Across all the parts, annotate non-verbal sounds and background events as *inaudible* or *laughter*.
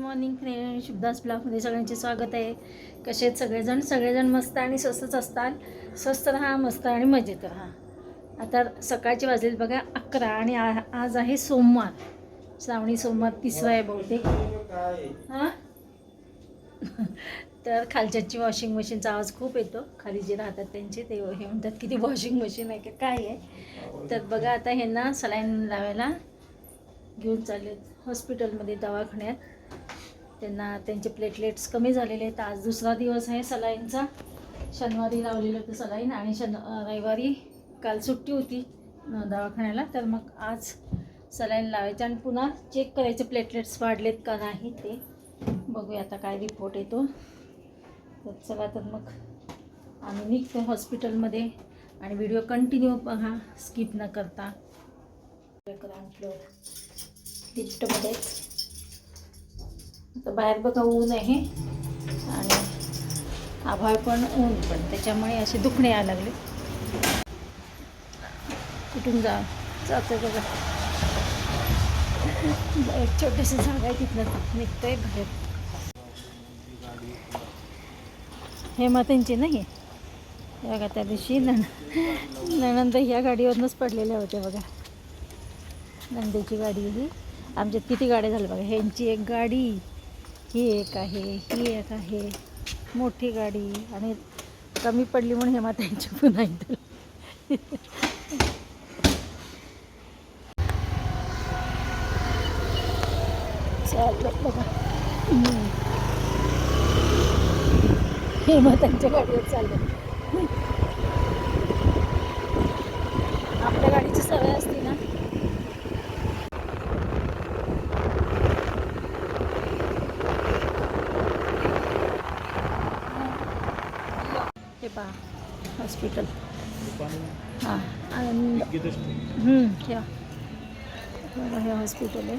Morning friend शुभदास ब्लॉगमध्ये सगळ्यांचे स्वागत आहे. कसे आहेत सगळेजण? सगळेजण मस्त आणि स्वस्तच असतात. स्वस्त राहा मस्त आणि मजेत राहा. आता सकाळचे वाजलेत बघा अकरा आणि आज आहे सोमवार. श्रावणी सोमवार तिसरा आहे बहुतेक. हां? *laughs* तर खालच्याची वॉशिंग मशीनचा आवाज खूप येतो. खाली जे राहतात त्यांचे ते हे म्हणतात की ती वॉशिंग मशीन आहे का काय आहे. तर बघा आता ह्यांना सलाईन लावायला घेऊन चालले हॉस्पिटलमध्ये दवाखान्यात. त्यांना त्यांचे प्लेटलेट्स कमी झालेले आहेत. आज दुसरा दिवस आहे सलाईनचा. शनिवारी लावलेलं होतं सलाईन आणि शन रविवारी काल सुट्टी होती दवाखान्याला. तर मग आज सलाईन लावायचं आणि पुन्हा चेक करायचे प्लेटलेट्स वाढलेत का नाही ते. बघूया आता काय रिपोर्ट येतो. तर चला तर मग आम्ही निघतो हॉस्पिटलमध्ये आणि व्हिडिओ कंटिन्यू पहा स्किप न करता. करा फ्लोअर लिफ्टमध्येच आता बाहेर बघा ऊन आहे. आणि आभाळ पण ऊन पण त्याच्यामुळे असे दुखणे यायला लागले. कुठून जा जातो बघा. एक छोटीशी जागा आहे तिथनं निघतंय बाहेर. हे त्यांची नाही? हे बघा त्या दिवशी नण नणंद ह्या गाडीवरूनच पडलेल्या होत्या बघा. नंदेची गाडी ही. आमच्यात किती गाड्या झाल्या बघा ह्यांची एक गाडी. ही एक आहे ही एक आहे. मोठी गाडी आणि कमी पडली म्हणून हेमा त्यांची पुन्हा इथं चाललं बघा. हेमा त्यांच्या गाडीवर चाललं. आपल्या गाडीची सवय असते ना हे पहा हॉस्पिटल हां आनंद बघा हे हॉस्पिटल आहे.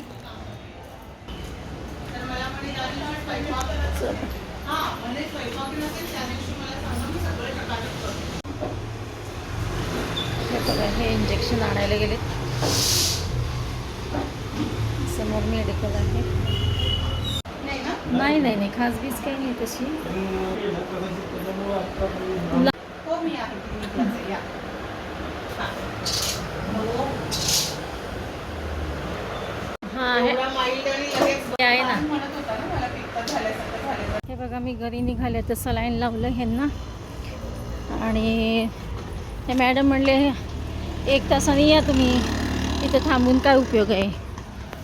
हे बघा हे इंजेक्शन आणायला गेले समोर मेडिकल आहे. नाही नाही नाही. खाजगीच काही नाही तशी. हो मी आहे. ना. हे बघा मी घरी निघाले तर सलाईन लावलं ह्यांना. आणि हे मॅडम म्हणले एक तासाने या तुम्ही. इथं थांबून काय उपयोग आहे?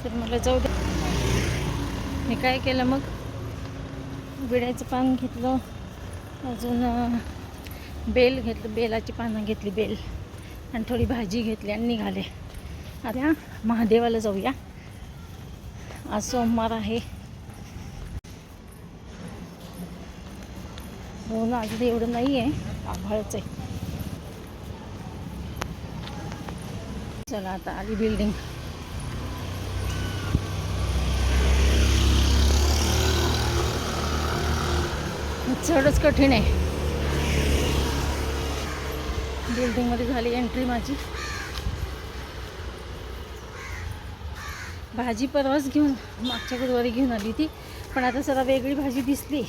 तर म्हटलं जाऊ दे. हे काय केलं मग? विड्याचं पान घेतलं. अजून बेल घेतलं. बेलाची पानं घेतली बेल. आणि थोडी भाजी घेतली आणि निघाले. आता महादेवाला जाऊया. आज सोमवार आहे. ऊन अजून एवढं नाही आहे आभाळच आहे. चला आता आली बिल्डिंग चढच कठीण आहे. बिल्डिंगमध्ये झाली एंट्री माझी. भाजी परवाच घेऊन मागच्या गुरुवारी घेऊन आली ती पण आता जरा वेगळी भाजी दिसली.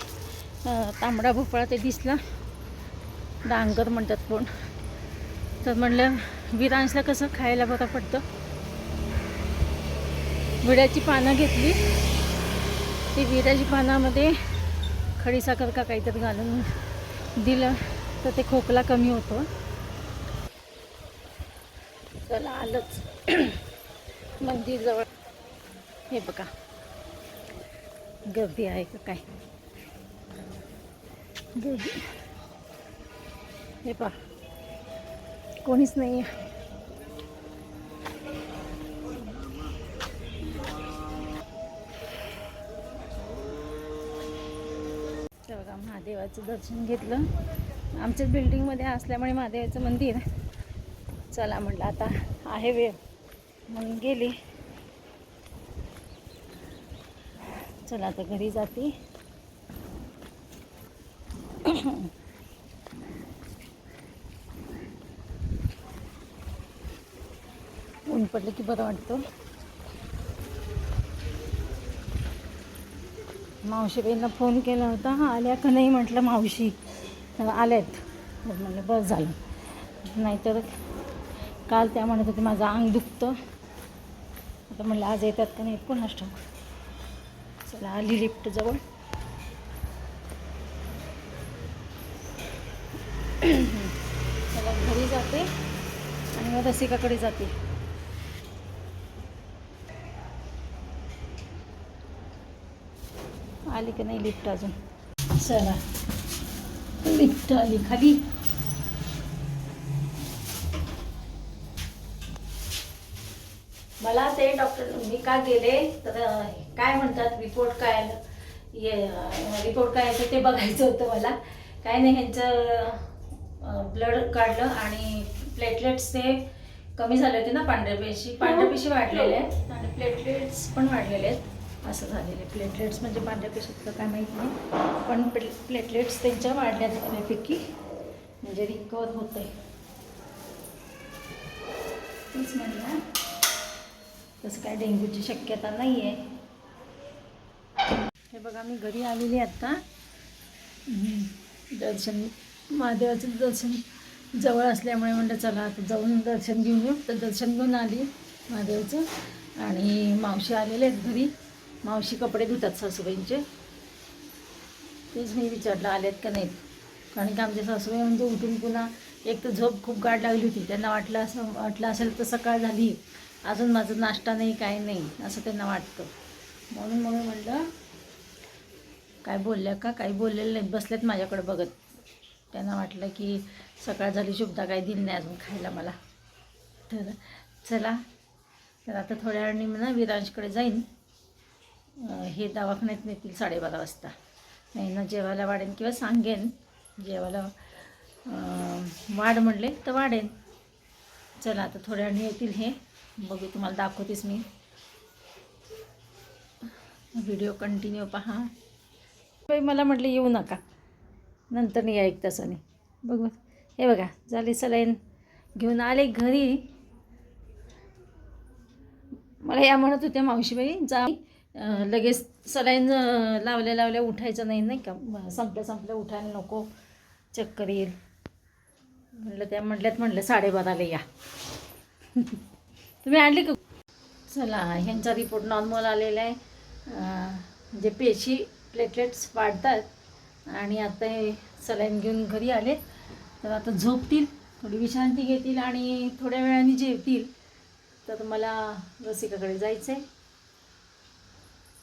तांबडा भोपळा ते दिसला. डांगर म्हणतात कोण. तर म्हणलं विरांशला कसं खायला बरं पडतं? विड्याची पानं घेतली. ती विड्याची पानामध्ये खडीसाखर का काहीतरी घालून दिलं तर ते खोकला कमी होतो. चला आलंच. *clears throat* मंदिर जवळ हे बघा. गर्दी आहे का काय? गर्दी. हे पहा. कोणीच नाही आहे महादेवाचं दर्शन घेतलं. आमच्याच बिल्डिंगमध्ये असल्यामुळे महादेवाचं मंदिर. चला म्हटलं आता आहे वेळ. म्हणून गेली. चला आता घरी जाते. ऊन पडलं की बरं वाटतं. मावशीबाईंना फोन केला होता. हां आल्या का नाही म्हटलं मावशी. आल्यात. मग म्हणलं बस झालं. नाहीतर काल त्या म्हणत होते माझं अंग दुखतं. आता म्हणलं आज येतात का नाही कोणाच ठाऊक चला आली लिफ्ट जवळ. चला घरी जाते. आणि मग रसिकाकडे जाते. आली का नाही लिफ्ट अजून? चला. लिफ्ट आली खाली. मला ते डॉक्टर मी का गेले? तर काय म्हणतात रिपोर्ट काय आलं? ये रिपोर्ट काय येतं ते बघायचं होतं मला. काय नाही ह्यांचं ब्लड काढलं आणि प्लेटलेट्स ते कमी झाले होते ना पांढऱ्या पेशी. पांढऱ्या पेशी वाढलेल्या आहेत. आणि प्लेटलेट्स पण वाढलेले आहेत. असं झालेलं आहे. प्लेटलेट्स म्हणजे पांढऱ्या पेशीतलं काय माहीत नाही. पण प्लेटलेट्स त्यांच्या वाढल्या बऱ्यापैकी. म्हणजे रिकवर होत आहे तेच म्हणलं. तसं काय डेंग्यूची शक्यता नाही आहे हे बघा मी घरी आलेली आत्ता दर्शन महादेवाचं दर्शन जवळ असल्यामुळे म्हणलं चला आता जाऊन दर्शन घेऊन येऊ. तर दर्शन घेऊन आली महादेवाचं. आणि मावशी आलेले आहेत घरी. मावशी कपडे धुतात सासूबाईंचे. तेच मी विचारलं आलेत का नाहीत? कारण की आमच्या सासूबाई म्हणजे उठून पुन्हा एक तर झोप खूप गाठ लागली होती. त्यांना वाटलं असं वाटलं असेल तर सकाळ झाली. अजून माझं नाश्ता नाही काय नाही असं त्यांना वाटतं. म्हणून मग म्हणलं काय बोलल्या का? काही बोललेलं नाही. बसल्यात माझ्याकडे बघत. त्यांना वाटलं की सकाळ झाली शुभदा काही दिली नाही अजून खायला मला. तर चला तर आता थोड्या वेळाने मी ना विरांशकडे जाईन. हे दवाखान्यात नेतील साडेबारा वाजता. नाही ना जेवायला वाढेन किंवा सांगेन. जेवायला वाढ म्हणले तर वाढेन. चला आता थोड्या वेळाने येतील हे. बघू तुम्हाला दाखवतेच मी. व्हिडिओ कंटिन्यू पहा. बाई मला म्हटलं येऊ नका. नंतर नाही या एक तासाने. बघू. हे बघा झाले सलाईन. घेऊन आले घरी. मला या म्हणत होत्या मावशीबाई जा. लगेच सलाईन लावल्या लावल्या उठायचं नाही नाही का? संपल्या संपल्या उठायला नको. चक्कर येईल. म्हटलं त्या म्हटल्यात म्हटलं साडेबाराला या. *laughs* तुम्ही आणली का? चला ह्यांचा रिपोर्ट नॉर्मल आलेला आहे. जे म्हणजे पेशी प्लेटलेट्स वाढतात. आणि आता हे सलाईन घेऊन घरी आले तर आता झोपतील थोडी विश्रांती घेतील आणि थोड्या वेळाने जेवतील. तर मला रसिकाकडे जायचं आहे